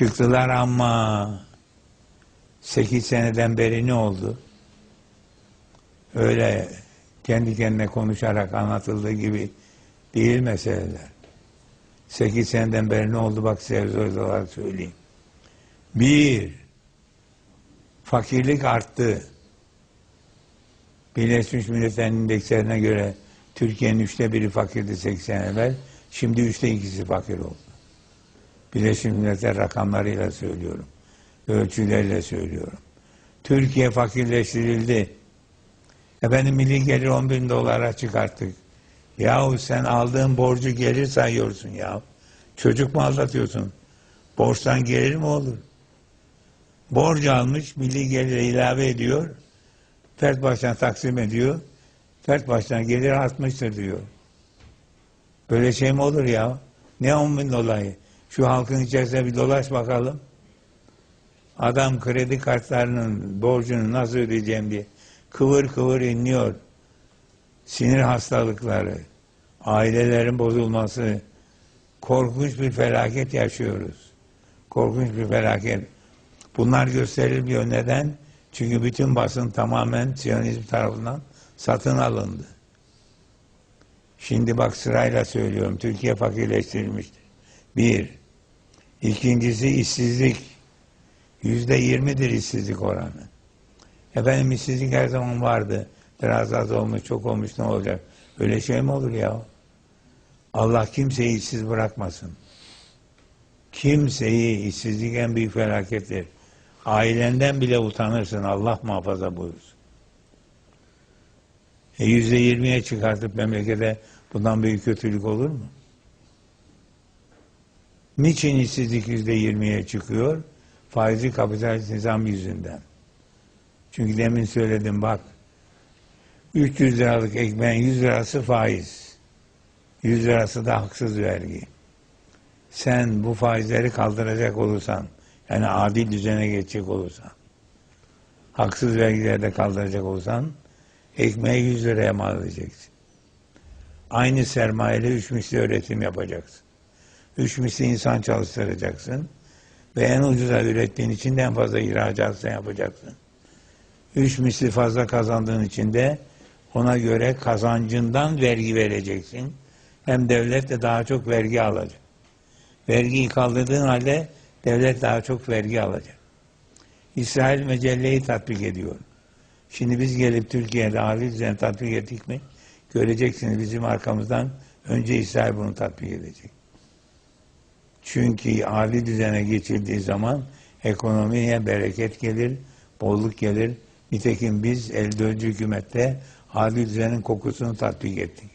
Çıktılar ama 8 seneden beri ne oldu? Öyle kendi kendine konuşarak anlatıldığı gibi değil meseleler. 8 seneden beri ne oldu bak size olarak söyleyeyim. Bir, fakirlik arttı. Birleşmiş Milletler indekslerine göre Türkiye'nin üçte biri fakirdi 80 evvel. Şimdi üçte ikisi fakir oldu. Birleşmiş Milletler rakamlarıyla söylüyorum. Ölçülerle söylüyorum. Türkiye fakirleştirildi. Efendim milli gelir 10 bin dolara çıkarttık. Yahu sen aldığın borcu gelir sayıyorsun ya. Çocuk mu aldatıyorsun? Borçtan gelir mi olur? Borç almış, milli gelire ilave ediyor. Fert baştan taksim ediyor. Fert baştan gelir artmıştır diyor. Böyle şey mi olur ya? Ne 10 bin dolayı? Şu halkın içerisinde bir dolaş bakalım. Adam kredi kartlarının borcunu nasıl ödeyeceğim diye kıvır kıvır inliyor. Sinir hastalıkları, ailelerin bozulması, korkunç bir felaket yaşıyoruz. Korkunç bir felaket. Bunlar gösterilmiyor. Neden? Çünkü bütün basın tamamen Siyonizm tarafından satın alındı. Şimdi bak sırayla söylüyorum. Türkiye fakirleştirilmiştir. Bir. İkincisi işsizlik. Yüzde yirmidir işsizlik oranı. Efendim işsizlik her zaman vardı. Biraz az olmuş, çok olmuş ne olacak? Öyle şey mi olur ya? Allah kimseyi işsiz bırakmasın. Kimseyi işsizlik en büyük felakettir. Ailenden bile utanırsın. Allah muhafaza buyursun. E yüzde yirmiye çıkartıp memlekete bundan büyük kötülük olur mu? Niçin işsizlik yüzde yirmiye çıkıyor? Faizi kapitalist nizam yüzünden. Çünkü demin söyledim bak 300 liralık ekmeğin 100 lirası faiz. 100 lirası da haksız vergi. Sen bu faizleri kaldıracak olursan, yani adil düzene geçecek olursan, haksız vergileri de kaldıracak olursan, ekmeği 100 liraya mal edeceksin. Aynı sermayeyle üç misli üretim yapacaksın. Üç misli insan çalıştıracaksın. Ve en ucuza ürettiğin için en fazla ihracat yapacaksın. Üç misli fazla kazandığın için de ona göre kazancından vergi vereceksin. Hem devlet de daha çok vergi alacak. Vergiyi kaldırdığın halde devlet daha çok vergi alacak. İsrail mecelleyi tatbik ediyor. Şimdi biz gelip Türkiye'de adil düzen tatbik ettik mi? Göreceksiniz bizim arkamızdan önce İsrail bunu tatbik edecek. Çünkü adil düzene geçildiği zaman ekonomiye bereket gelir, bolluk gelir. Nitekim biz elde önce hükümette adil düzenin kokusunu tatbik ettik.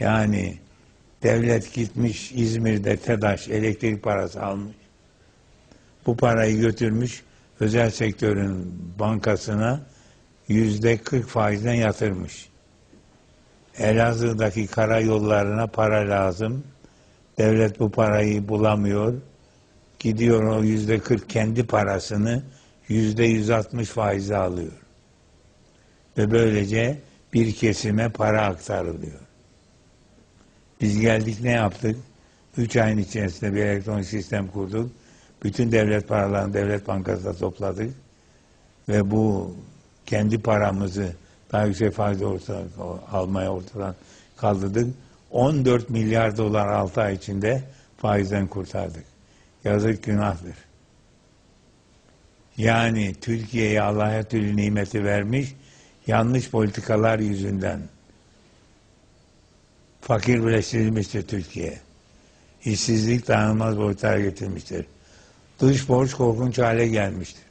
Yani devlet gitmiş İzmir'de TEDAŞ elektrik parası almış. Bu parayı götürmüş özel sektörün bankasına yüzde 40 faizden yatırmış. Elazığ'daki karayollarına para lazım. Devlet bu parayı bulamıyor. Gidiyor o yüzde 40 kendi parasını yüzde 160 faize alıyor. Ve böylece bir kesime para aktarılıyor. Biz geldik ne yaptık? Üç ayın içerisinde bir elektronik sistem kurduk. Bütün devlet paralarını devlet bankasında topladık. Ve bu kendi paramızı daha yüksek faiz ortadan, almaya ortadan kaldırdık. 14 milyar dolar 6 ay içinde faizden kurtardık. Yazık günahtır. Yani Türkiye'ye Allah her türlü nimeti vermiş, yanlış politikalar yüzünden fakirleştirilmiştir Türkiye. İşsizlik dayanılmaz boyutlara getirmiştir. Dış borç korkunç hale gelmiştir.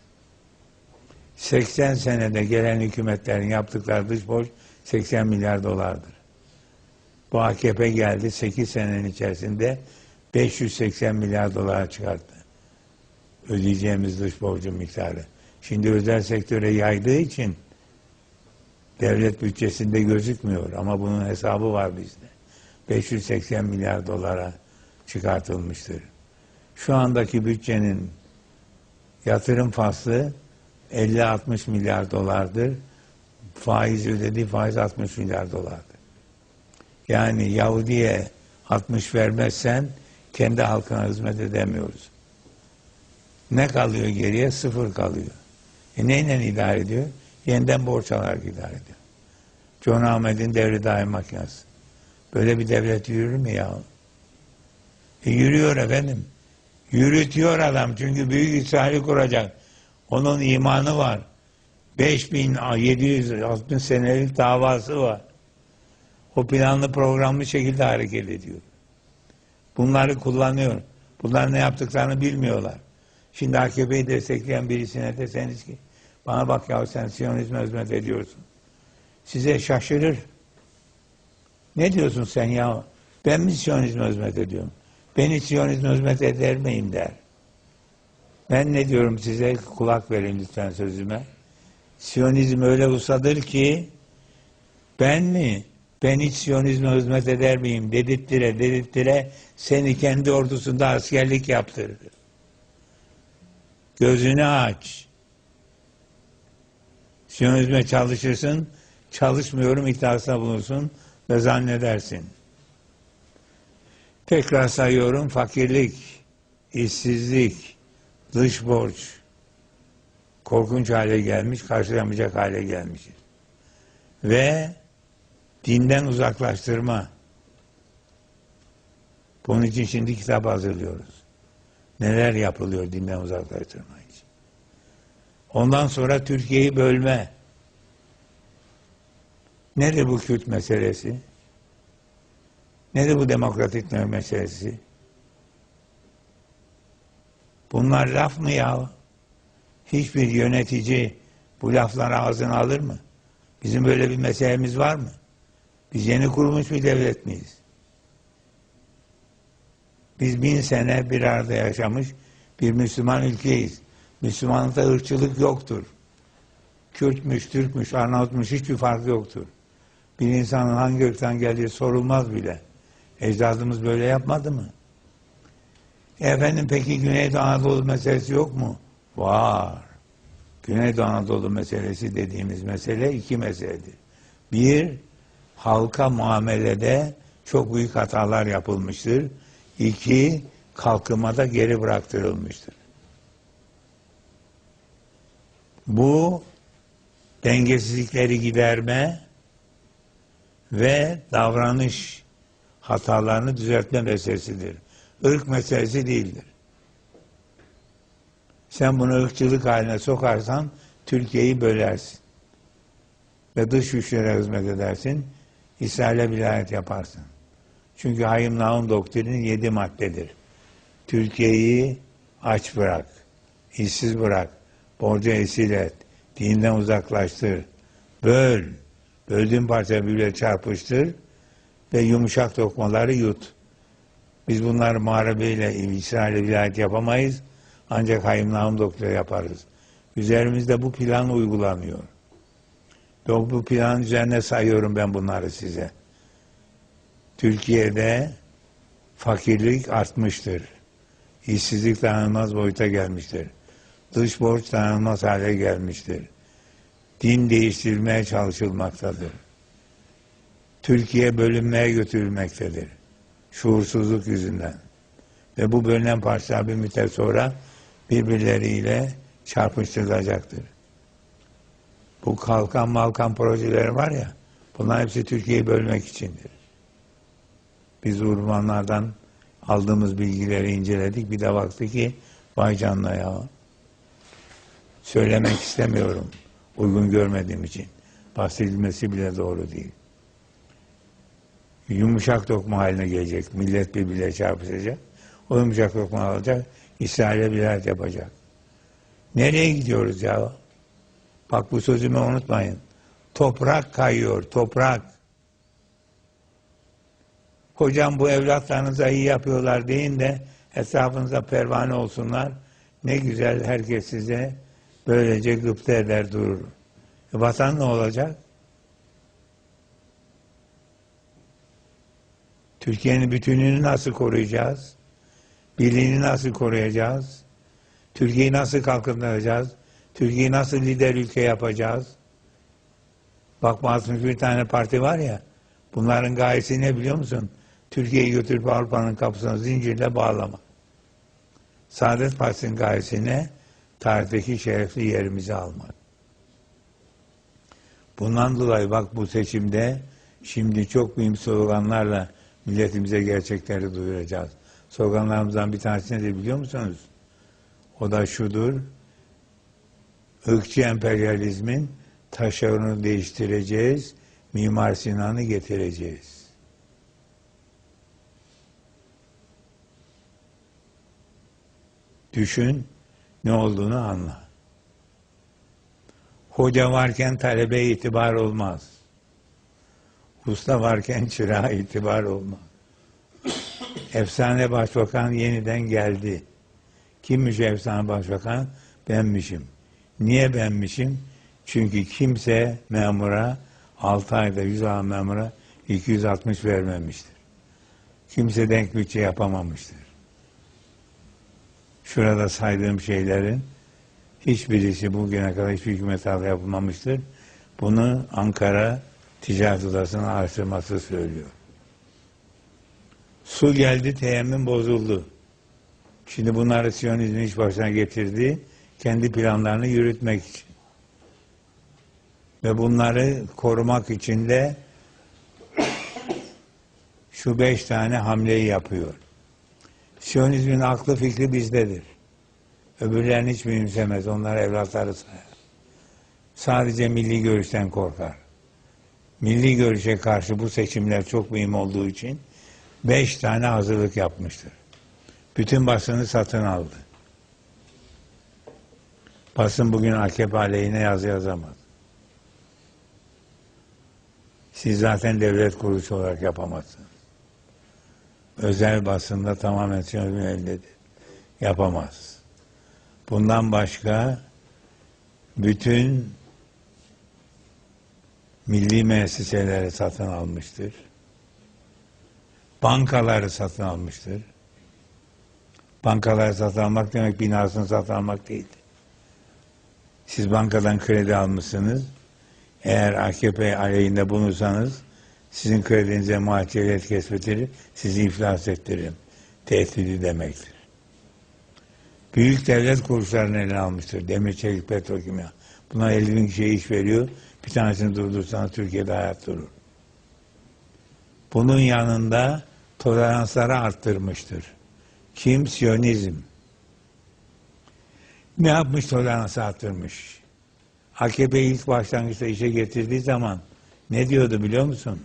80 senede gelen hükümetlerin yaptıkları dış borç 80 milyar dolardır. Bu AKP geldi 8 senenin içerisinde 580 milyar dolara çıkarttı. Ödeyeceğimiz dış borcun miktarı. Şimdi özel sektöre yaydığı için devlet bütçesinde gözükmüyor ama bunun hesabı var bizde. 580 milyar dolara çıkartılmıştır. Şu andaki bütçenin yatırım faslı 50-60 milyar dolardır. Faiz ödediği faiz 60 milyar dolardır. Yani Yahudi'ye 60 vermezsen kendi halkına hizmet edemiyoruz. Ne kalıyor geriye? Sıfır kalıyor. E neyle idare ediyor? Yeniden borç alarak idare ediyor. John Ahmet'in devri daim makinesi. Böyle bir devlet yürür mü ya? E yürüyor efendim. Yürütüyor adam çünkü büyük İsrail'i kuracak. Onun imanı var. 5760 senelik davası var. O planlı programlı şekilde hareket ediyor. Bunları kullanıyor. Bunlar ne yaptıklarını bilmiyorlar. Şimdi AKP'yi destekleyen birisine deseniz ki bana bak ya sen Siyonizme hizmet ediyorsun. Size şaşırır. Ne diyorsun sen ya? Ben mi Siyonizme hizmet ediyorum? Beni Siyonizme hizmet eder miyim der. Ben ne diyorum size kulak verin lütfen sözüme. Siyonizm öyle usadır ki ben mi ben hiç Siyonizme hizmet eder miyim dedirttire dedirttire seni kendi ordusunda askerlik yaptırır. Gözünü aç. Siyonizme çalışırsın, çalışmıyorum iddiasına bulursun ve zannedersin. Tekrar sayıyorum fakirlik, işsizlik, dış borç korkunç hale gelmiş, karşılamayacak hale gelmiş. Ve dinden uzaklaştırma. Bunun için şimdi kitap hazırlıyoruz. Neler yapılıyor dinden uzaklaştırma için. Ondan sonra Türkiye'yi bölme. Nedir bu Kürt meselesi? Nedir bu demokratik meselesi? Bunlar laf mı ya? Hiçbir yönetici bu lafları ağzına alır mı? Bizim böyle bir meselemiz var mı? Biz yeni kurulmuş bir devlet miyiz? Biz bin sene bir arada yaşamış bir Müslüman ülkeyiz. Müslümanlıkta ırkçılık yoktur. Kürtmüş, Türkmüş, Arnavutmuş hiçbir fark yoktur. Bir insanın hangi ırktan geldiği sorulmaz bile. Ecdadımız böyle yapmadı mı? E efendim peki Güneydoğu Anadolu meselesi yok mu? Var. Güneydoğu Anadolu meselesi dediğimiz mesele iki meseledir. Bir, halka muamelede çok büyük hatalar yapılmıştır. İki, kalkınmada geri bıraktırılmıştır. Bu dengesizlikleri giderme ve davranış hatalarını düzeltme meselesidir. Irk meselesi değildir. Sen bunu ırkçılık haline sokarsan Türkiye'yi bölersin. Ve dış güçlere hizmet edersin. İsrail'e vilayet yaparsın. Çünkü Hayım Naum doktrinin yedi maddedir. Türkiye'yi aç bırak, işsiz bırak, borca esir et, dinden uzaklaştır, böl, böldüğün parça birbirine çarpıştır ve yumuşak dokmaları yut. Biz bunları muharebeyle İsrail'e vilayet yapamayız. Ancak Hayım Naum doktora yaparız. Üzerimizde bu plan uygulanıyor. Bu plan üzerine sayıyorum ben bunları size. Türkiye'de fakirlik artmıştır. İşsizlik dayanılmaz boyuta gelmiştir. Dış borç dayanılmaz hale gelmiştir. Din değiştirilmeye çalışılmaktadır. Türkiye bölünmeye götürülmektedir. Şuursuzluk yüzünden. Ve bu bölünen parçalar bir müddet sonra birbirleriyle çarpıştırılacaktır. Bu kalkan malkan projeleri var ya, bunlar hepsi Türkiye'yi bölmek içindir. Biz uzmanlardan aldığımız bilgileri inceledik. Bir de baktı ki vay canına ya. Söylemek istemiyorum. Uygun görmediğim için. Bahsedilmesi bile doğru değil. Yumuşak dokma haline gelecek. Millet birbirine çarpışacak. O yumuşak dokma alacak. İsrail'e bilat yapacak. Nereye gidiyoruz ya? Bak bu sözümü unutmayın. Toprak kayıyor, toprak. Hocam bu evlatlarınıza iyi yapıyorlar deyin de etrafınıza pervane olsunlar. Ne güzel herkes size böylece gıpta eder durur. E, vatan ne olacak? Türkiye'nin bütünlüğünü nasıl koruyacağız? Birliğini nasıl koruyacağız? Türkiye'yi nasıl kalkındıracağız? Türkiye'yi nasıl lider ülke yapacağız? Bak masum bir tane parti var ya, bunların gayesi ne biliyor musun? Türkiye'yi götürüp Avrupa'nın kapısına zincirle bağlama. Saadet Partisi'nin gayesine tarihteki şerefli yerimizi almak. Bundan dolayı bak bu seçimde şimdi çok mühim sloganlarla milletimize gerçekleri duyuracağız. Sloganlarımızdan bir tanesi nedir biliyor musunuz? O da şudur. Irkçı emperyalizmin taşlarını değiştireceğiz, Mimar Sinan'ı getireceğiz. Düşün, ne olduğunu anla. Hoca varken talebe itibar olmaz. Usta varken çırağa itibar olmaz. Efsane başbakan yeniden geldi. Kimmiş efsane başbakan? Benmişim. Niye benmişim? Çünkü kimse memura 6 ayda 100 alan memura 260 vermemiştir. Kimse denk bütçe yapamamıştır. Şurada saydığım şeylerin hiçbirisi bugüne kadar hiçbir hükümet altında yapılmamıştır. Bunu Ankara Ticaret Odası'nın araştırması söylüyor. Su geldi, teyemmüm bozuldu. Şimdi bunları Siyonizmin iş başına getirdi, kendi planlarını yürütmek için. Ve bunları korumak için de şu beş tane hamleyi yapıyor. Siyonizmin aklı fikri bizdedir. Öbürlerini hiç mühimsemez. Onlar evlatları sayar. Sadece milli görüşten korkar. Milli görüşe karşı bu seçimler çok mühim olduğu için beş tane hazırlık yapmıştır. Bütün basını satın aldı. Basın bugün AKP aleyhine yazı yazamaz. Siz zaten devlet kuruluşu olarak yapamazsınız. Özel basında tamamen siyonizmin elindedir. Yapamaz. Bundan başka bütün milli müesseseleri satın almıştır. Bankaları satın almıştır. Bankaları satın almak demek binasını satın almak değildir. Siz bankadan kredi almışsınız. Eğer AKP aleyhinde bulunursanız sizin kredinize muhaciriyet kesbetirir, sizi iflas ettiririm. Tehdidi demektir. Büyük devlet kuruluşlarını eline almıştır. Demir, çelik, petrokimya. Buna 50 bin kişiye iş veriyor. Bir tanesini durdursanız Türkiye'de hayat durur. Bunun yanında toleransları arttırmıştır. Kim? Siyonizm. Ne yapmış toleransı arttırmış? AKP ilk başlangıçta işe getirdiği zaman ne diyordu biliyor musun?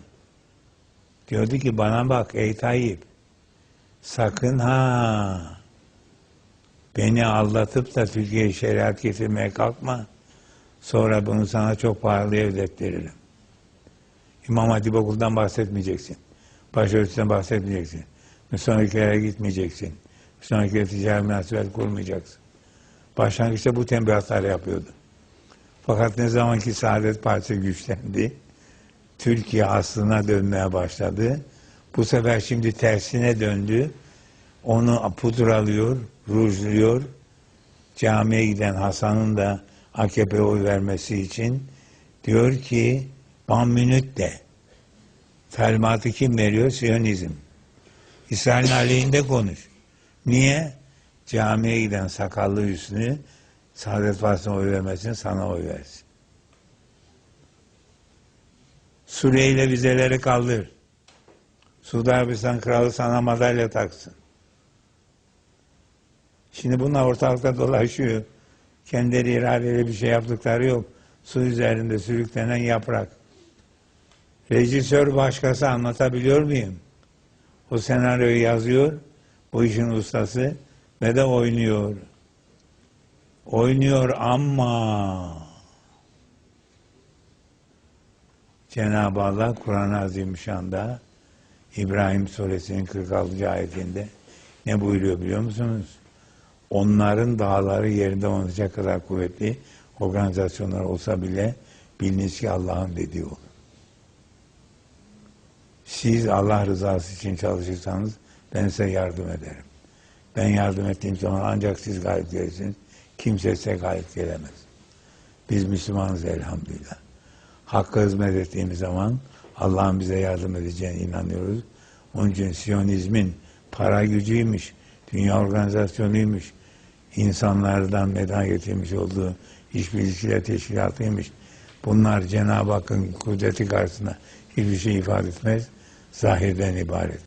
Diyordu ki bana bak ey Tayyip sakın ha beni aldatıp da Türkiye'ye şeriat getirmeye kalkma. Sonra bunu sana çok pahalıya ödettiririm. İmam Hatip okuldan bahsetmeyeceksin. Başörtüsünden bahsetmeyeceksin. Müslüman gitmeyeceksin. Müslüman ticari münasebet kurmayacaksın. Başlangıçta bu tembihatları yapıyordu. Fakat ne zaman ki Saadet Partisi güçlendi, Türkiye aslına dönmeye başladı. Bu sefer şimdi tersine döndü. Onu pudralıyor, rujluyor. Camiye giden Hasan'ın da AKP oy vermesi için diyor ki minute de talimatı kim veriyor? Siyonizm. İsrail'in aleyhinde konuş. Niye? Camiye giden sakallı Hüsnü Saadet Partisi'ne oy vermesin, sana oy versin. Suriye vizeleri kaldır. Suudi Arabistan kralı sana madalya taksın. Şimdi bunlar ortalıkta dolaşıyor. Kendileri iradeyle bir şey yaptıkları yok. Su üzerinde sürüklenen yaprak. Rejisör başkası anlatabiliyor muyum? O senaryoyu yazıyor, bu işin ustası ve de oynuyor. Oynuyor ama Cenab-ı Allah Kur'an-ı Azimüşşan'da İbrahim Suresinin 46. ayetinde ne buyuruyor biliyor musunuz? Onların dağları yerinde olacak kadar kuvvetli organizasyonlar olsa bile biliniz ki Allah'ın dediği olur. Siz Allah rızası için çalışırsanız ben size yardım ederim. Ben yardım ettiğim zaman ancak siz galip gelirsiniz. Kimse size galip gelemez. Biz Müslümanız elhamdülillah. Hakk'a hizmet ettiğimiz zaman Allah'ın bize yardım edeceğine inanıyoruz. Onun için Siyonizmin para gücüymüş, dünya organizasyonuymuş, insanlardan meydana getirmiş olduğu işbirlikçiler teşkilatıymış. Bunlar Cenab-ı Hakk'ın kudreti karşısında hiçbir şey ifade etmez. Zahirden ibaret.